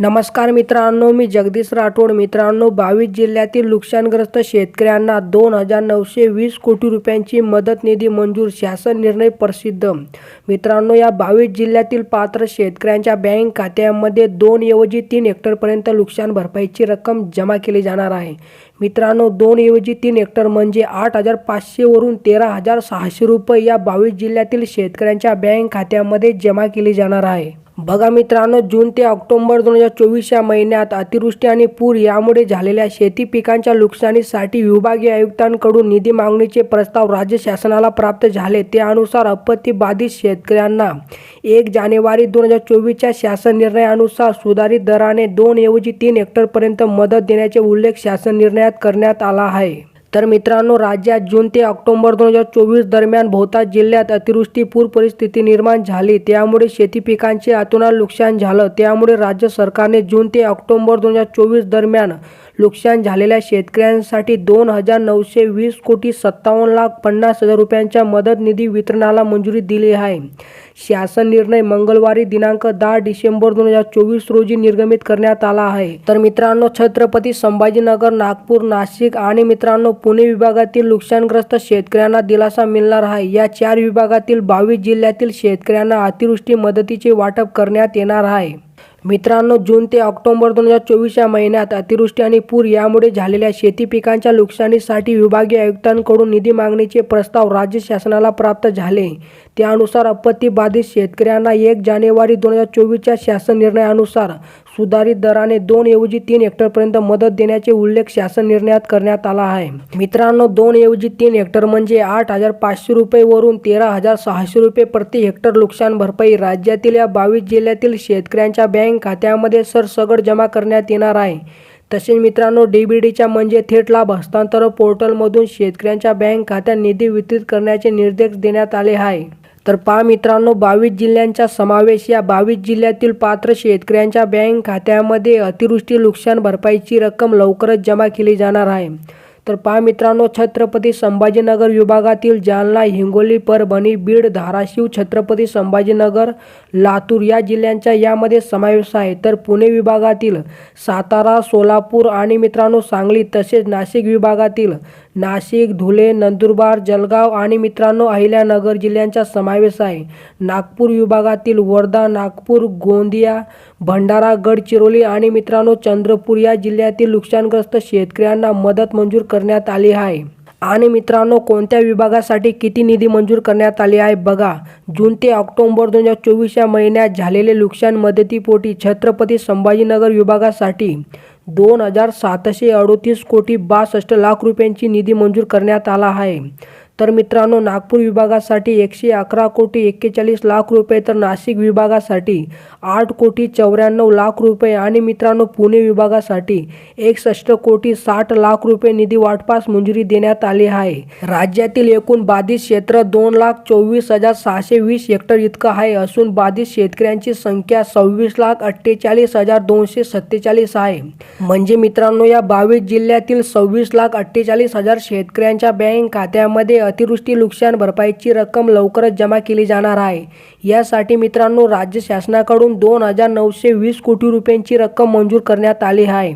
नमस्कार मित्रांनो मी जगदीश राठोड. मित्रांनो बावीस जिल्ह्यातील नुकसानग्रस्त शेतकऱ्यांना दोन हजार नऊशे वीस कोटी रुपयांची मदत निधी मंजूर शासन निर्णय प्रसिद्ध. मित्रांनो या बावीस जिल्ह्यातील पात्र शेतकऱ्यांच्या बँक खात्यामध्ये दोन ऐवजी तीन हेक्टरपर्यंत नुकसान भरपाईची रक्कम जमा केली जाणार आहे. मित्रांनो दोन ऐवजी तीन हेक्टर म्हणजे आठ हजार पाचशेवरून तेरा हजार सहाशे रुपये या बावीस जिल्ह्यातील शेतकऱ्यांच्या बँक खात्यामध्ये जमा केली जाणार आहे. बघा मित्रांनो जून ते ऑक्टोंबर दोन हजार चोवीस या महिन्यात अतिवृष्टी आणि पूर यामुळे झालेल्या शेती पिकांच्या नुकसानीसाठी विभागीय आयुक्तांकडून निधी मागणीचे प्रस्ताव राज्य शासनाला प्राप्त झाले. त्यानुसार आपत्ती बाधित शेतकऱ्यांना एक जानेवारी दोन हजार चोवीसच्या शासन निर्णयानुसार सुधारित दराने दोन ऐवजी तीन हेक्टरपर्यंत मदत देण्याचे उल्लेख शासन निर्णयात करण्यात आला आहे. तर मित्रांनो राज्यात जून ते ऑक्टोबर दोन हजार चोवीस दरम्यान बहुतांश जिल्ह्यात अतिवृष्टी पूर परिस्थिती निर्माण झाली. त्यामुळे शेती पिकांचे अतोनात नुकसान झालं. त्यामुळे राज्य सरकारने जून ते ऑक्टोबर दोन हजार चोवीस दरम्यान नुकसान झालेल्या शेतकऱ्यांसाठी दोन हजार नऊशे वीस कोटी सत्तावन्न लाख पन्नास हजार रुपयांच्या मदत निधी वितरणाला मंजुरी दिली आहे. शासन निर्णय मंगळवारी दिनांक दहा डिसेंबर दोन हजार चोवीस रोजी निर्गमित करण्यात आला आहे. तर मित्रांनो छत्रपती संभाजीनगर नागपूर नाशिक आणि मित्रांनो पुणे विभागातील नुकसानग्रस्त शेतकऱ्यांना दिलासा मिळणार आहे. या चार विभागातील बावीस जिल्ह्यातील शेतकऱ्यांना अतिवृष्टी मदतीचे वाटप करण्यात येणार आहे. मित्रांनो जून ते ऑक्टोबर दोन हजार चोवीस या महिन्यात अतिवृष्टी आणि पूर यामुळे झालेल्या शेती पिकांच्या नुकसानीसाठी विभागीय आयुक्तांकडून निधी मागणीचे प्रस्ताव राज्य शासनाला प्राप्त झाले. त्यानुसार आपत्ती बाधित शेतकऱ्यांना एक जानेवारी दोन हजार चोवीसच्या शासन निर्णयानुसार सुधारित दराने दोन ऐवजी तीन हेक्टरपर्यंत मदत देण्याचे उल्लेख शासन निर्णयात करण्यात आला आहे. मित्रांनो दोन ऐवजी तीन हेक्टर म्हणजे आठ हजार पाचशे रुपयेवरून तेरा हजार सहाशे रुपये प्रति हेक्टर नुकसान भरपाई राज्यातील या बावीस जिल्ह्यातील शेतकऱ्यांच्या बँक खात्यामध्ये सरसगट जमा करण्यात येणार आहे. तसेच मित्रांनो डीबीडीच्या म्हणजे थेट लाभ हस्तांतरण पोर्टलमधून शेतकऱ्यांच्या बँक खात्यात निधी वितरित करण्याचे निर्देश देण्यात आले आहे. तर पहा मित्रांनो बावीस जिल्ह्यांचा समावेश या बावीस जिल्ह्यातील पात्र शेतकऱ्यांच्या बँक खात्यामध्ये अतिवृष्टी नुकसान भरपाईची रक्कम लवकरच जमा केली जाणार आहे. तर पहा मित्रांनो छत्रपती संभाजीनगर विभागातील जालना हिंगोली परभणी बीड धाराशिव छत्रपती संभाजीनगर लातूर या जिल्ह्यांचा यामध्ये समावेश आहे. तर पुणे विभागातील सातारा सोलापूर आणि मित्रांनो सांगली तसेच नाशिक विभागातील नाशिक धुळे नंदुरबार जळगाव आणि मित्रांनो अहिल्यानगर जिल्ह्यांचा समावेश आहे. नागपूर विभागातील वर्धा नागपूर गोंदिया भंडारा गडचिरोली आणि मित्रांनो चंद्रपूर या जिल्ह्यातील नुकसानग्रस्त शेतकऱ्यांना मदत मंजूर करण्यात आली आहे. आणि मित्रांनो कोणत्या विभागासाठी किती निधी मंजूर करण्यात आली आहे बघा. जून ते ऑक्टोंबर दोन हजार चोवीस या महिन्यात झालेले नुकसान मदतीपोटी छत्रपती संभाजीनगर विभागासाठी दोन हजार सातशे अडोतीस कोटी बासष्ट लाख रुपयांची निधी मंजूर करण्यात आला आहे. तर मित्रांनो नागपूर विभागासाठी एकशे अकरा कोटी एक्केचाळीस लाख रुपये तर नाशिक विभागासाठी आठ कोटी चौऱ्याण्णव लाख रुपये आणि मित्रांनो पुणे विभागासाठी एकसष्ट कोटी साठ लाख रुपये निधी वाटपास मंजुरी देण्यात आली आहे. राज्यातील एकूण बाधित क्षेत्र दोन लाख चोवीस हजार सहाशे वीस हेक्टर इतकं आहे असून बाधित शेतकऱ्यांची संख्या सव्वीस लाख अठ्ठेचाळीस हजार दोनशे सत्तेचाळीस आहे. म्हणजे मित्रांनो या बावीस जिल्ह्यातील सव्वीस लाख अठ्ठेचाळीस हजार शेतकऱ्यांच्या बँक खात्यामध्ये अतिवृष्टी नुकसान भरपाईची रक्कम लवकरच जमा केली जाणार आहे. यासाठी मित्रांनो राज्य शासनाकडून दोन हजार नऊशे वीस कोटी रुपयांची रक्कम मंजूर करण्यात आली आहे.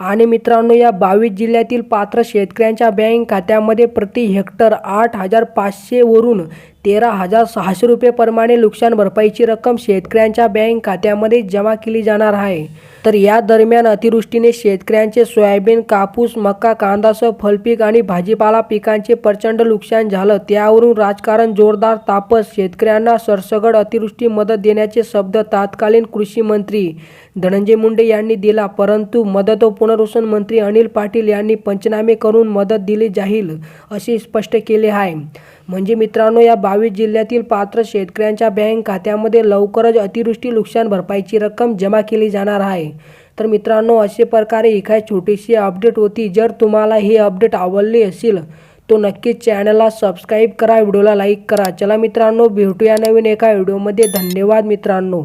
आणि मित्रांनो या बावीस जिल्ह्यातील पात्र शेतकऱ्यांच्या बँक खात्यामध्ये प्रति हेक्टर आठ हजार पाचशेवरून तेरा हजार सहाशे रुपयेप्रमाणे नुकसान भरपाईची रक्कम शेतकऱ्यांच्या बँक खात्यामध्ये जमा केली जाणार आहे. तर या दरम्यान अतिवृष्टीने शेतकऱ्यांचे सोयाबीन कापूस मका कांदासह फलपीक आणि भाजीपाला पिकांचे प्रचंड नुकसान झालं. त्यावरून राजकारण जोरदार तापस शेतकऱ्यांना सरसगड अतिवृष्टी मदत देण्याचे शब्द तत्कालीन कृषी मंत्री धनंजय मुंडे यांनी दिला परंतु मदत व पुनर्वसन मंत्री अनिल पाटील यांनी पंचनामे करून मदत दिली जाईल असे स्पष्ट केले आहे. म्हणजे मित्रांनो या बावीस जिल्ह्यातील पात्र शेतकऱ्यांच्या बँक खात्यामध्ये लवकरच अतिवृष्टी नुकसान भरपाईची रक्कम जमा केली जाणार आहे. तर मित्रांनो अशा प्रकारे ही काय छोटीशी अपडेट होती. जर तुम्हाला ही अपडेट आवडली असेल तो नक्कीच चॅनलला सबस्क्राईब करा व्हिडिओला लाईक करा. चला मित्रांनो भेटूया नवीन एका व्हिडिओमध्ये. धन्यवाद मित्रांनो.